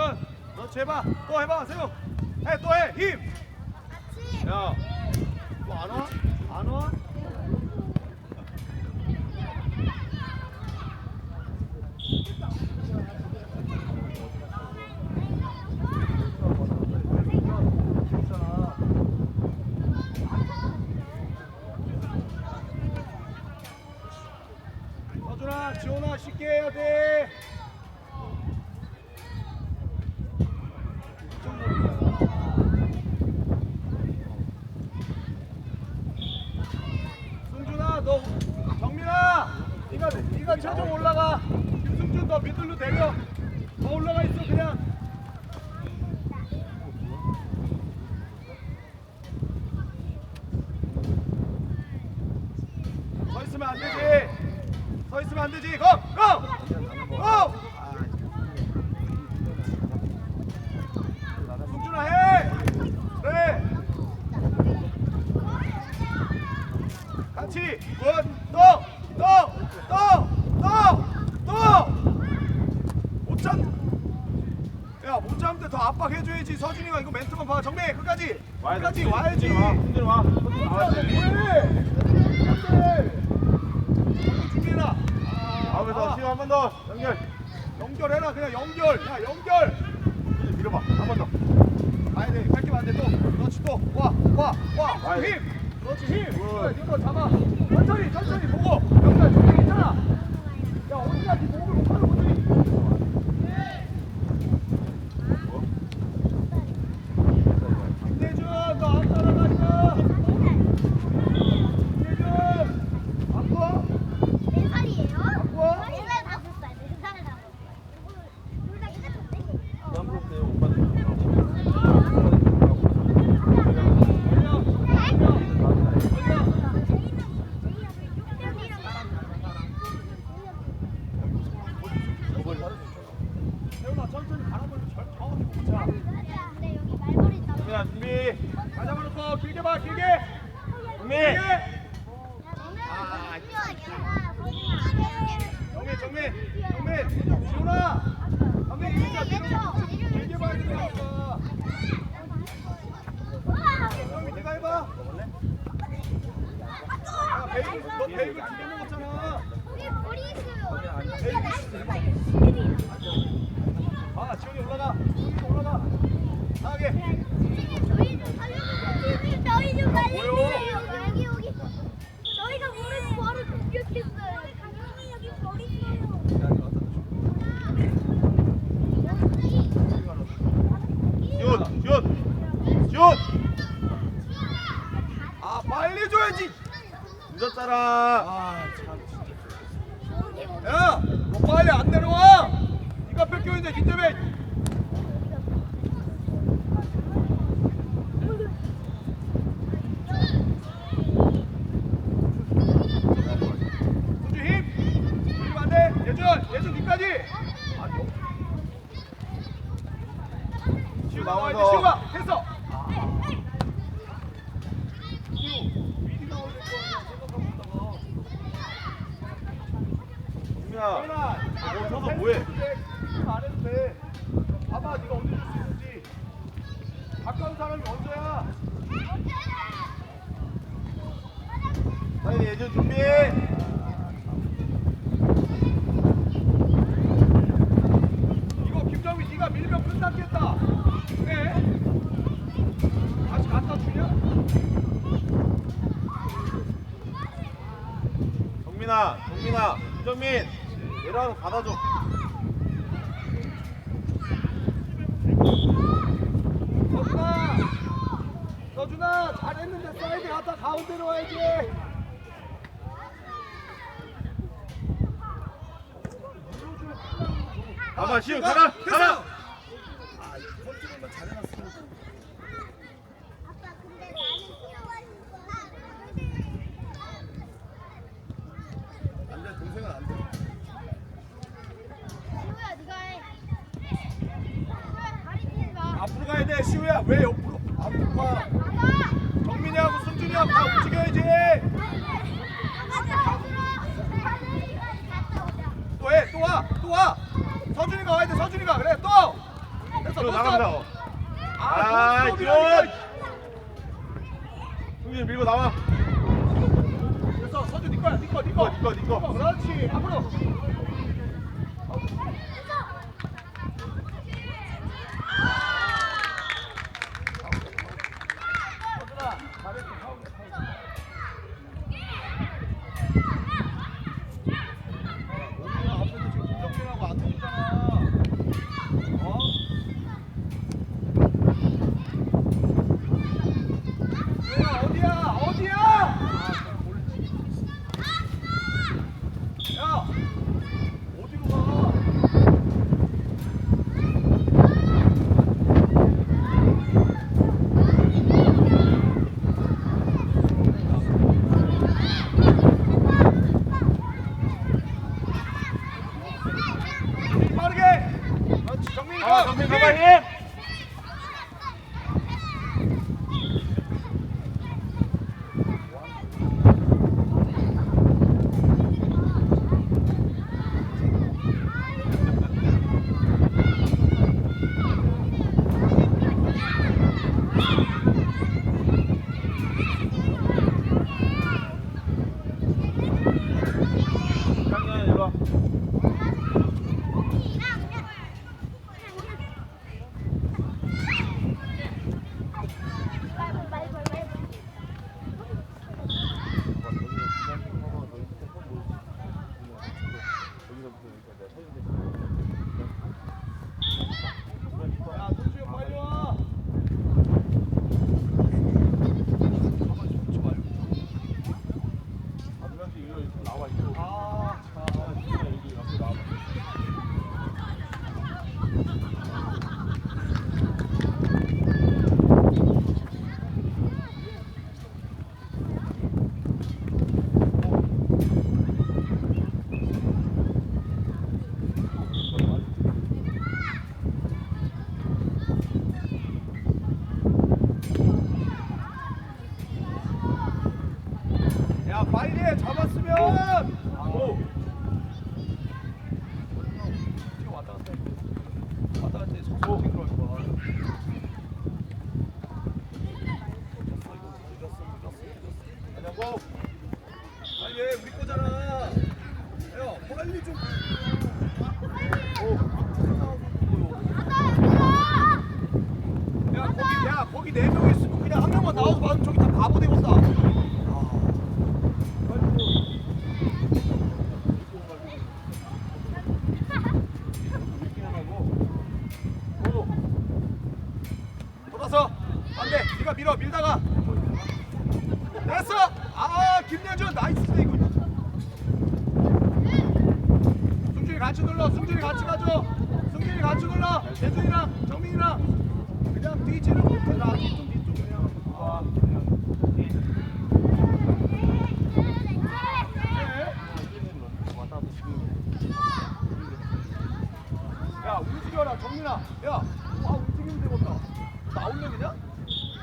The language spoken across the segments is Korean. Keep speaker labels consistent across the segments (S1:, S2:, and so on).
S1: 성준 너 해봐 또 해봐 세용 해또해힘
S2: 같이.
S1: 야또안 와? 안 와? 서준아 지원아 쉽게 해야 돼 승준아 너 정민아 네가 네가 최종 올라가 김승준 너 미들로 내려 더 올라가 있어 그냥 서 있으면 안 되지. 서 있으면 안 되지. 고 고! 고! 승준아 해! 그래! 같이 굿또또 또 또 또 못 잡. 야 못 잡는데 더 압박해줘야지. 서준이가 이거 멘트만 봐. 정민 끝까지. 끝까지 와야지.
S3: 힘들 와.
S1: 안돼 안돼 준비해라
S3: 앞에서 시간 한번 더. 연결.
S1: 연결해라 그냥 연결 야 연결
S3: 이제 밀어봐. 한 번 더.
S1: 가야 돼 뺏기면 안돼 또 그렇지 또와와와
S3: 와야 돼.
S1: 힘 그렇지 힘
S3: 굿.
S1: 이거 잡아 천천히 천천히 보고 여기까지 정민 있잖아 야 어디까지 목을 못 하는 거지 김대준 너안 따라가니까 김대준 아빠
S2: 네 살이에요?
S1: 아빠
S2: 네 살, 다섯 살, 네 살, 다섯 살. 둘다 똑같은데?
S1: 태훈아 천천히 바라보고 절 정확히 보자
S2: 근데 여기 말벌이 있다.
S3: 정민아 준비.
S1: 가자마 놓고 길게 봐 길게.
S2: 뛰어야겠다.
S1: 정민 정민 정민 지훈아. 정민 진짜 뒤로 길게 봐야 된다니까 정민 네가 해봐. 야 베이글 너 베이글 두개 먹었잖아. 베이글 아 지훈이 올라가. 올라가. 하게
S2: 저희 좀 살려주세요. 저희 좀 살려주세요. 여기 여기. 저희가 모르는 바로 공격했어요. 강민이 여기 머리 있어요.
S3: 슛. 슛. 슛.
S1: 아 빨리 줘야지
S3: 늦었잖아.
S1: 아참 야, 너 빨리 안 내려와. 네가 뺏겨있는데 니 때문에. 수주 힘. 힘 안 돼. 예준, 예준 니까지. 아, 너. 시우 나와 이제
S3: 나와서.
S1: 시우가 됐어. 시우 미리 나와야 될거 아니야 생각하고 있다가.
S3: 정민아.
S1: 어,
S3: 멈춰서 뭐해?
S1: 안 해도 돼. 봐봐, 네가 언제 줄 수 있는지. 가까운 사람이 먼저야.
S3: 사인 예준 준비.
S1: 이거 김정민 네가 밀면 끝났겠다. 그래? 다시 갖다 주냐?
S3: 정민아. 정민아. 김정민. 내려와서 받아줘.
S1: 서준아, 서준아 잘했는데 사이드 갔다 가운데로 와야지.
S3: 가봐 시우 가봐. 가봐.
S2: 아빠 근데 나는 뛰어가는 거야.
S1: 안돼, 동생은 안 돼.
S2: 시우야 네가 해. 시우야 다리 뛰지 마.
S1: 앞으로 가야 돼, 시우야. 왜 옆으로? 앞으로 가.
S2: 아빠.
S1: 정민이하고 승 준이하고 다 움직여야지. 또 해, 또 와. 서준이가 와야 돼, 서준이가. 그래, 또. 됐어
S3: 이거
S1: 너
S3: 나간다.
S1: 아,
S3: 아,
S1: 너
S3: 지원. 승진 밀고 나와.
S1: 됐어 서주 네 거야 네 거, 네 거.
S3: 네 거, 네 거.
S1: 그렇지 앞으로 김여준 나이스 이거 승준이 같이 눌러 승준이 같이 가줘. 승준이 같이 눌러. 예준이랑 정민이랑 그냥 뛰지를 못해 나 뒤쪽 뒤쪽 그냥. 아. 야 움직여라 정민아. 야 아, 움직이면 되겠다 나올래 그냥?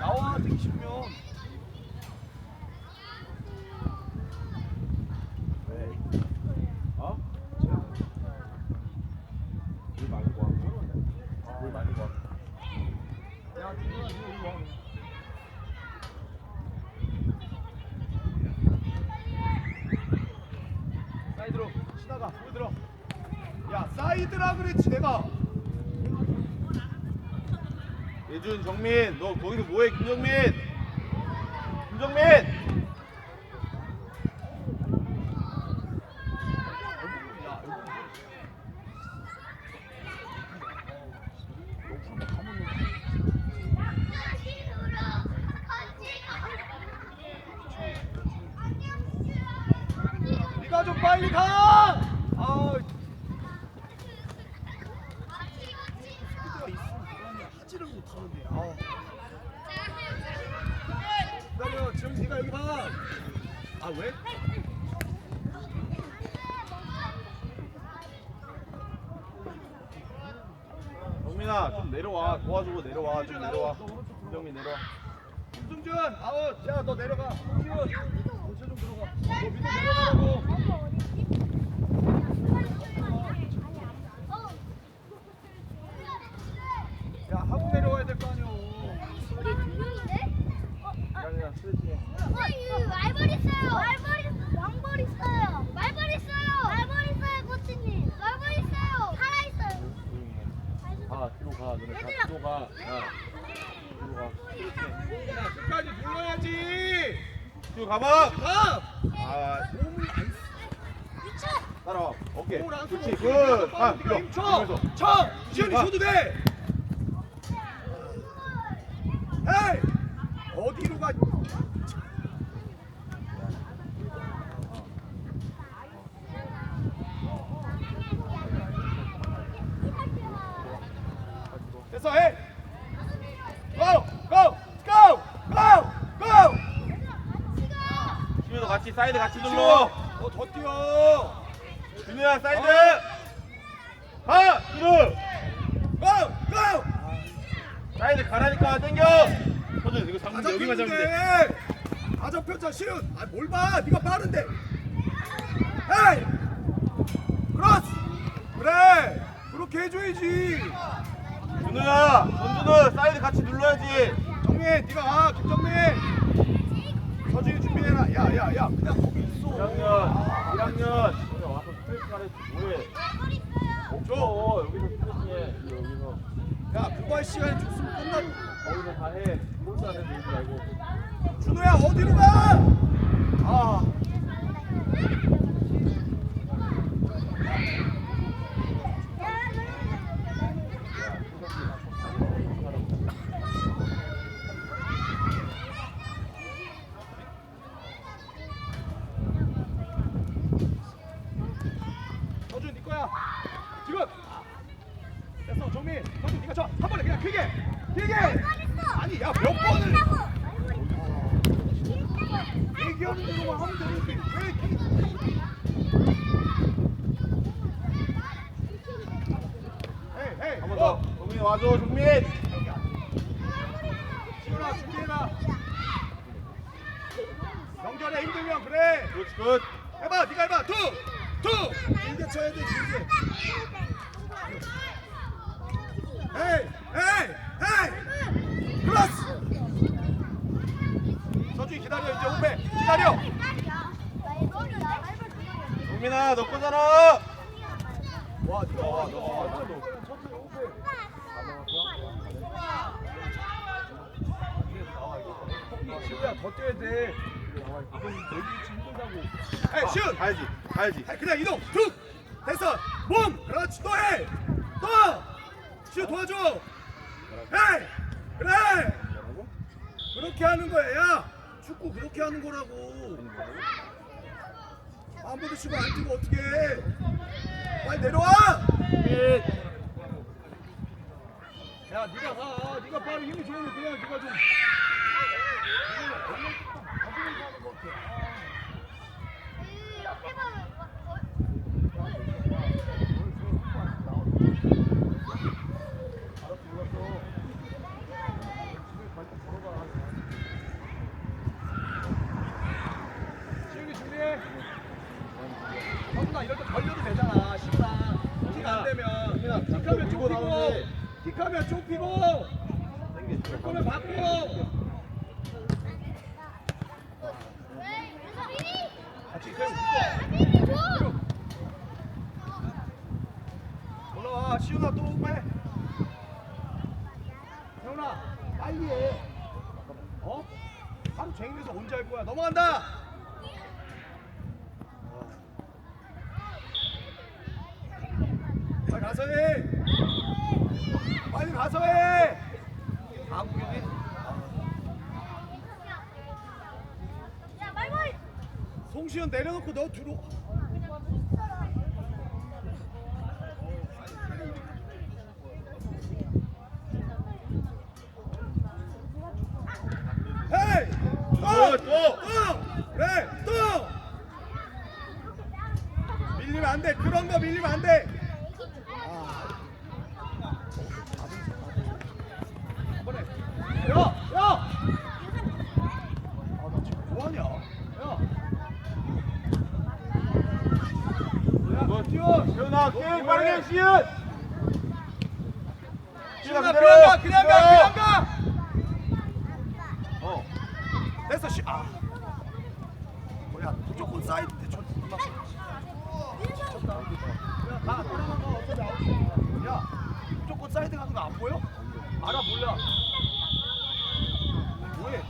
S1: 나와 뛰기 싫으면
S3: 왜? 어? 물 많이 봐. 물 많이 봐.
S1: 야 준현아 너 이리 와 사이드로 신나가 보여들어 야 사이드라 그랬지 내가
S3: 예준, 정민, 너 거기서 뭐해, 김정민? 김정민!
S1: 야 여기 네가 좀 빨리 가! 아, 스피드가 있으면 그러냐 하지를 못하는데. 아. 기다려, 지금 네가 여기 봐. 아 왜?
S3: 정민아, 좀 내려와. 도와주고 내려와. 좀 내려와. 김정민 내려와.
S1: 김승준 아웃. 야너 내려가. 승준. 교체 좀 들어가. 너 밑에 내려가라고.
S3: 야. 이리 와.
S1: 야, 끝까지 눌러야지.
S3: 지금 가봐.
S1: 가.
S3: 아,
S1: 몸을 안
S3: 따라와. 오케이.
S1: 몸을 안
S3: 그렇지.
S1: 쓰고
S3: 굿.
S1: 가.
S3: 아,
S1: 네가
S3: 밀어.
S1: 힘쳐.
S3: 밀면서.
S1: 쳐. 지현이
S3: 가.
S1: 줘도 돼. 에이. 어디로 가? 됐어. 해. 고! 고! 고! 고! 고!
S3: 지민도 같이 사이드 같이 눌러.
S1: 너더 뛰어.
S3: 준우야 사이드. 가. 준우.
S1: 고! 고!
S3: 사이드 가라니까 당겨. 서준 이거 잡으면 돼. 여기만 잡으면 돼.
S1: 다 잡혔자 시윤. 아, 뭘 봐. 네가 빠른데. 헤이! 크로스! 그래. 그렇게 해줘야지.
S3: 준우야, 전준우 사이드 같이 눌러야지.
S1: 정민, 네가 와. 김정민. 서준이 준비해라. 야, 야, 야. 그냥 거기 있어.
S3: 1학년, 1학년. 그래 와서 스트레스 하래 뭐해? 없어. 여기서
S1: 야, 그거 할 시간이 줬으면 끝나.
S3: 거기서 다 해. 안에 밀지 말고.
S1: 준호야, 어디로 가? 아. 서준 네 거야. 지금. 됐어, 정민. 서준 네가 쳐. 한 번에 그냥 크게. 아니, 야, 몇 번을. 얘기하는 대로만 하면 되는데 왜 이렇게
S3: 한번
S1: 어
S3: 더. 정민 와줘, 정민.
S1: 지훈아 준비해라 연결해 힘들면 그래
S3: 그렇지, 굿.
S1: 해봐 네가 해봐 투투 길게 쳐야 돼 길게 헤이 헤이 플러스 서준이 기다려 이제 후배 기다려
S3: 정민아, 너 거잖아.
S1: 와와 천천히 후배 시우야 더 뛰어야 돼. 이건 내기 힘들다고. 에이 시우.
S3: 가야지, 가야지.
S1: 아이, 그냥 이동. 툭. 됐어. 몸. 그렇지. 또 해. 또. 시우 도와줘. 헤이. 그래. 그렇게 하는 거야. 야. 축구 그렇게 하는 거라고. 아무도 치고 안 뛰고 어떻게 해. 빨리 내려와. 야, 네가 가. 네가 빠르 힘이 좋으면 그냥 네가 좀. 시윤이 준비해. 형나 이럴 때 걸려도 되잖아. 시윤아. 킥 안 되면.
S3: 형민아,
S1: 킥하면
S3: 밀고
S1: 좁히고.
S3: 나오는데.
S1: 킥하면 좁히고.
S3: 당겨.
S1: 그러면 바꿔. 같이 그 올라와 시윤아 또 빼. 태훈아 빨리 해. 어? 종일 해서 언제 할 거야? 넘어간다. 빨리 가서 해. 빨리 가서 해. 다음 구경해. 송시현 내려놓고 너 들어. 헤이! 또!
S3: 또, 또!
S1: 또! 그래! 또! 밀리면 안 돼. 그런 거 밀리면 안 돼. 이번에. 야! 야! 아, 나 지금 뭐하냐? 야! 너
S3: 게임
S1: 뭐해?
S3: 빠르게 시윤.
S1: 가! 그냥 가! 가!
S3: 어.
S1: 됐어, 시. 아. 뭐야, 무조건 어차피. 야, 무조건 사이드 가는 거 안 보여? 알아 몰라.
S4: 뭐해?